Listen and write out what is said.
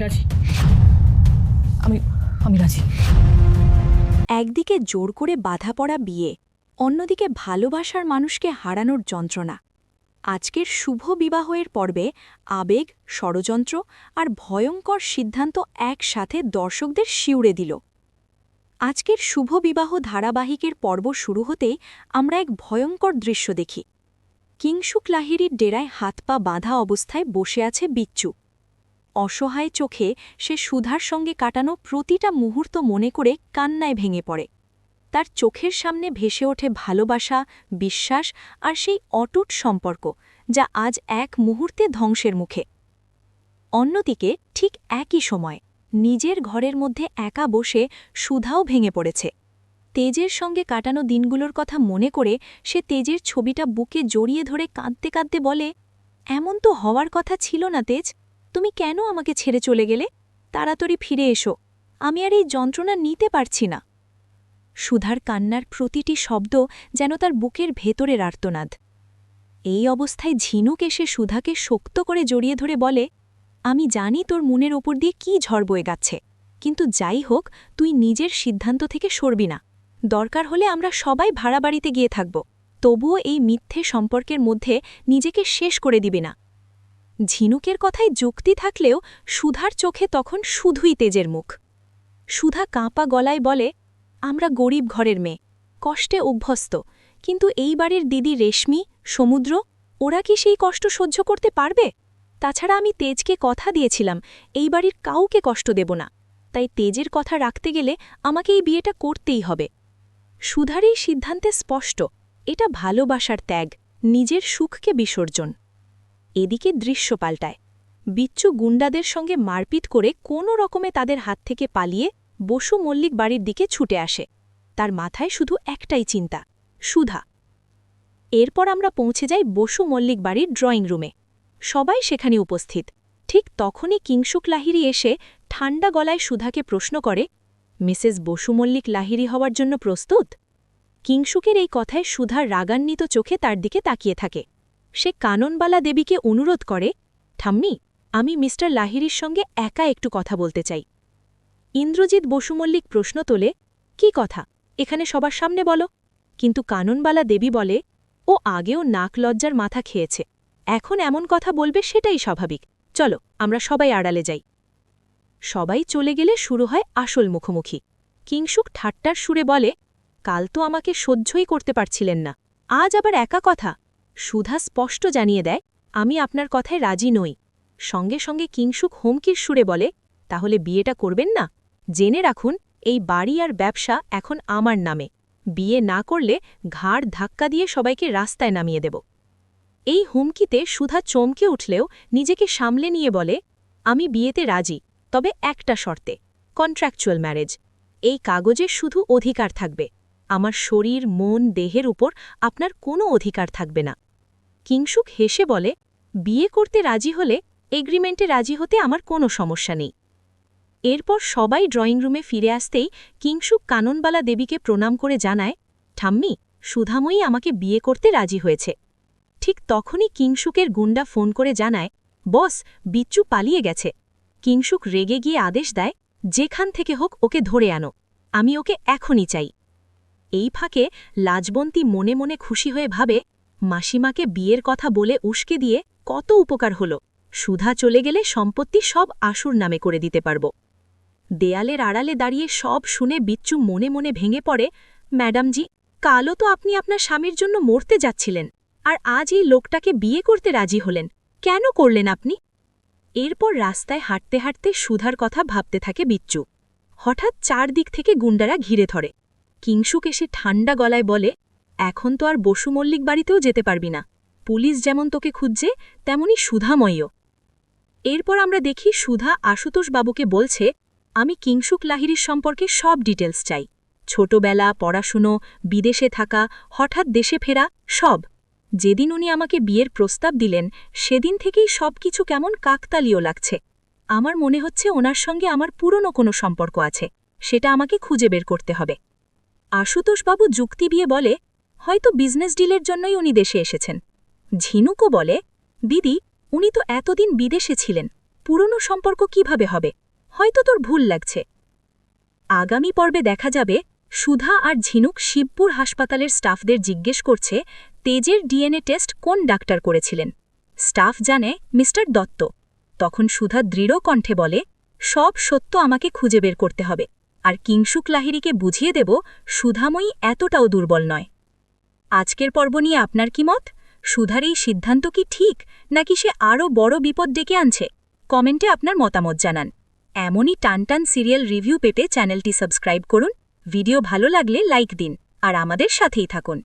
রাজি। আমি আমি রাজি। একদিকে জোর করে বাধা পড়া বিয়ে, অন্যদিকে ভালোবাসার মানুষকে হারানোর যন্ত্রণা। আজকের শুভ বিবাহের পর্বে আবেগ, ষড়যন্ত্র আর ভয়ঙ্কর সিদ্ধান্ত একসাথে দর্শকদের শিউড়ে দিল। আজকের শুভ বিবাহ ধারাবাহিকের পর্ব শুরু হতেই আমরা এক ভয়ঙ্কর দৃশ্য দেখি। কিংসুক লাহিড়ির ডেরায় হাত পা বাঁধা অবস্থায় বসে আছে বিচ্ছু। অসহায় চোখে সে সুধার সঙ্গে কাটানো প্রতিটা মুহূর্ত মনে করে কান্নায় ভেঙে পড়ে। তার চোখের সামনে ভেসে ওঠে ভালোবাসা, বিশ্বাস আর সেই অটুট সম্পর্ক যা আজ এক মুহূর্তে ধ্বংসের মুখে। অন্যদিকে ঠিক একই সময় নিজের ঘরের মধ্যে একা বসে সুধাও ভেঙে পড়েছে। তেজের সঙ্গে কাটানো দিনগুলোর কথা মনে করে সে তেজের ছবিটা বুকে জড়িয়ে ধরে কাঁদতে কাঁদতে বলে, এমন তো হওয়ার কথা ছিল না তেজ। তুমি কেন আমাকে ছেড়ে চলে গেলে? তাড়াতাড়ি ফিরে এসো। আমি আর এই যন্ত্রণা নিতে পারছি না। সুধার কান্নার প্রতিটি শব্দ যেন তার বুকের ভেতরের আর্তনাদ। এই অবস্থায় ঝিনুক এসে সুধাকে শক্ত করে জড়িয়ে ধরে বলে, আমি জানি তোর মনের ওপর দিয়ে কি ঝড় বয়ে যাচ্ছে কিন্তু যাই হোক, তুই নিজের সিদ্ধান্ত থেকে সরবি না। দরকার হলে আমরা সবাই ভাড়া বাড়িতে গিয়ে থাকব। তবুও এই মিথ্যে সম্পর্কের মধ্যে নিজেকে শেষ করে দিবি না। ঝিনুকের কথায় যুক্তি থাকলেও সুধার চোখে তখন শুধুই তেজের মুখ। সুধা কাঁপা গলায় বলে, আমরা গরিব ঘরের মেয়ে, কষ্টে অভ্যস্ত, কিন্তু এই বাড়ির দিদি রেশমি, সমুদ্র, ওরা কি সেই কষ্ট সহ্য করতে পারবে? তাছাড়া আমি তেজকে কথা দিয়েছিলাম, এই বাড়ির কাউকে কষ্ট দেব না, তাই তেজের কথা রাখতে গেলে আমাকে এই বিয়েটা করতেই হবে সুধার এই সিদ্ধান্তে স্পষ্ট, এটা ভালোবাসার ত্যাগ, নিজের সুখকে বিসর্জন। এদিকে দৃশ্য পাল্টায়। বিচ্ছু গুন্ডাদের সঙ্গে মারপিট করে কোনো রকমে তাদের হাত থেকে পালিয়ে বসু মল্লিক বাড়ির দিকে ছুটে আসে। তার মাথায় শুধু একটাই চিন্তা, সুধা। এরপর আমরা পৌঁছে যাই বসু মল্লিক বাড়ির ড্রয়িং রুমে। সবাই সেখানে উপস্থিত। ঠিক তখনই কিংসুক লাহিরি এসে ঠান্ডা গলায় সুধাকে প্রশ্ন করে, মিসেস বসু মল্লিক লাহিরি হওয়ার জন্য প্রস্তুত? কিংসুকের এই কথায় সুধার রাগান্বিত চোখে তার দিকে তাকিয়ে থাকে। সে কাননবালা দেবীকে অনুরোধ করে, ঠাম্মি, আমি মিস্টার লাহিরির সঙ্গে একা একটু কথা বলতে চাই। ইন্দ্রজিৎ বসু মল্লিক প্রশ্ন তোলে, কি কথা? এখানে সবার সামনে বলো। কিন্তু কাননবালা দেবী বলে, ও আগেও নাক লজ্জার মাথা খেয়েছে। এখন এমন কথা বলবে সেটাই স্বাভাবিক। চলো, আমরা সবাই আড়ালে যাই। সবাই চলে গেলে শুরু হয় আসল মুখোমুখি। কিংসুক ঠাট্টার সুরে বলে, কাল তো আমাকে সহ্যই করতে পারছিলেন না। আজ আবার একা কথা? সুধা স্পষ্ট জানিয়ে দেয়, আমি আপনার কথায় রাজি নই। সঙ্গে সঙ্গে কিংসুক হুমকির সুরে বলে, তাহলে বিয়েটা করবেন না? জেনে রাখুন, এই বাড়ি আর ব্যবসা এখন আমার নামে। বিয়ে না করলে ঘাড় ধাক্কা দিয়ে সবাইকে রাস্তায় নামিয়ে দেব এই হুমকিতে সুধা চমকে উঠলেও নিজেকে সামলে নিয়ে বলে, আমি বিয়েতে রাজি, তবে একটা শর্তে কন্ট্রাকচুয়াল ম্যারেজ এই কাগজে শুধু অধিকার থাকবে। আমার শরীর, মন, দেহের উপর আপনার কোনো অধিকার থাকবে না। কিংসুক হেসে বলে, বিয়ে করতে রাজি হলে এগ্রিমেন্টে রাজি হতে আমার কোনো সমস্যা নেই এরপর সবাই ড্রয়িং রুমে ফিরে আসতেই কিংসুক কাননবালা দেবীকে প্রণাম করে জানায়, ঠাম্মি, সুধাময়ী আমাকে বিয়ে করতে রাজি হয়েছে ঠিক তখনই কিংসুকের গুন্ডা ফোন করে জানায়, বস বিচ্চু পালিয়ে গেছে কিংসুক রেগে গিয়ে আদেশ দেয়, যেখান থেকে হোক ওকে ধরে আনো। আমি ওকে এখনই চাই এই ফাঁকে লাজবন্তী মনে মনে খুশি হয়ে ভাবে মাসিমাকে বিয়ের কথা বলে উস্কে দিয়ে কত উপকার হল। সুধা চলে গেলে সম্পত্তি সব আসুর নামে করে দিতে পারব। দেয়ালের আড়ালে দাঁড়িয়ে সব শুনে বিচ্ছু মনে মনে ভেঙে পড়ে ম্যাডামজি কালও তো আপনি আপনার স্বামীর জন্য মরতে যাচ্ছিলেন, আর আজ এই লোকটাকে বিয়ে করতে রাজি হলেন, কেন করলেন আপনি? এরপর রাস্তায় হাঁটতে হাঁটতে সুধার কথা ভাবতে থাকে বিচ্চু হঠাৎ চারদিক থেকে গুন্ডারা ঘিরে ধরে। কিংসুক এসে ঠান্ডা গলায় বলে এখন তো আর বসু মল্লিক বাড়িতেও যেতে পারবি না। পুলিশ যেমন তোকে খুঁজছে, তেমনি সুধাময়ও। এরপর আমরা দেখি সুধা আশুতোষ বাবুকে বলছে, আমি কিংসুক লাহিরির সম্পর্কে সব ডিটেলস চাই। ছোটবেলা, পড়াশুনো, বিদেশে থাকা, হঠাৎ দেশে ফেরা, সব। যেদিন উনি আমাকে বিয়ের প্রস্তাব দিলেন, সেদিন থেকেই সব কিছু কেমন কাকতালীয় লাগছে। আমার মনে হচ্ছে ওনার সঙ্গে আমার পুরনো কোনো সম্পর্ক আছে। সেটা আমাকে খুঁজে বের করতে হবে। আশুতোষবাবু যুক্তি দিয়ে বলে হয়তো বিজনেস ডিলের জন্যই উনি দেশে এসেছেন। ঝিনুকও বলে, দিদি, উনি তো এতদিন বিদেশে ছিলেন, পুরনো সম্পর্ক কীভাবে হবে? হয়তো তোর ভুল লাগছে। আগামী পর্বে দেখা যাবে সুধা আর ঝিনুক শিবপুর হাসপাতালের স্টাফদের জিজ্ঞেস করছে তেজের ডিএনএ টেস্ট কোন ডাক্তার করেছিলেন। স্টাফ জানে মিস্টার দত্ত। তখন সুধা দৃঢ় কণ্ঠে বলে, সব সত্য আমাকে খুঁজে বের করতে হবে, আর কিংসুক লাহিড়িকে বুঝিয়ে দেব সুধাময়ী এতটাও দুর্বল নয়। আজকের পর্ব নিয়ে আপনার কি মত? সুধার এই সিদ্ধান্ত কি ঠিক, নাকি সে আরও বড় বিপদ ডেকে আনছে? কমেন্টে আপনার মতামত জানান। এমনই টানটান সিরিয়াল রিভিউ পেতে চ্যানেলটি সাবস্ক্রাইব করুন, ভিডিও ভালো লাগলে লাইক দিন, আর আমাদের সাথেই থাকুন।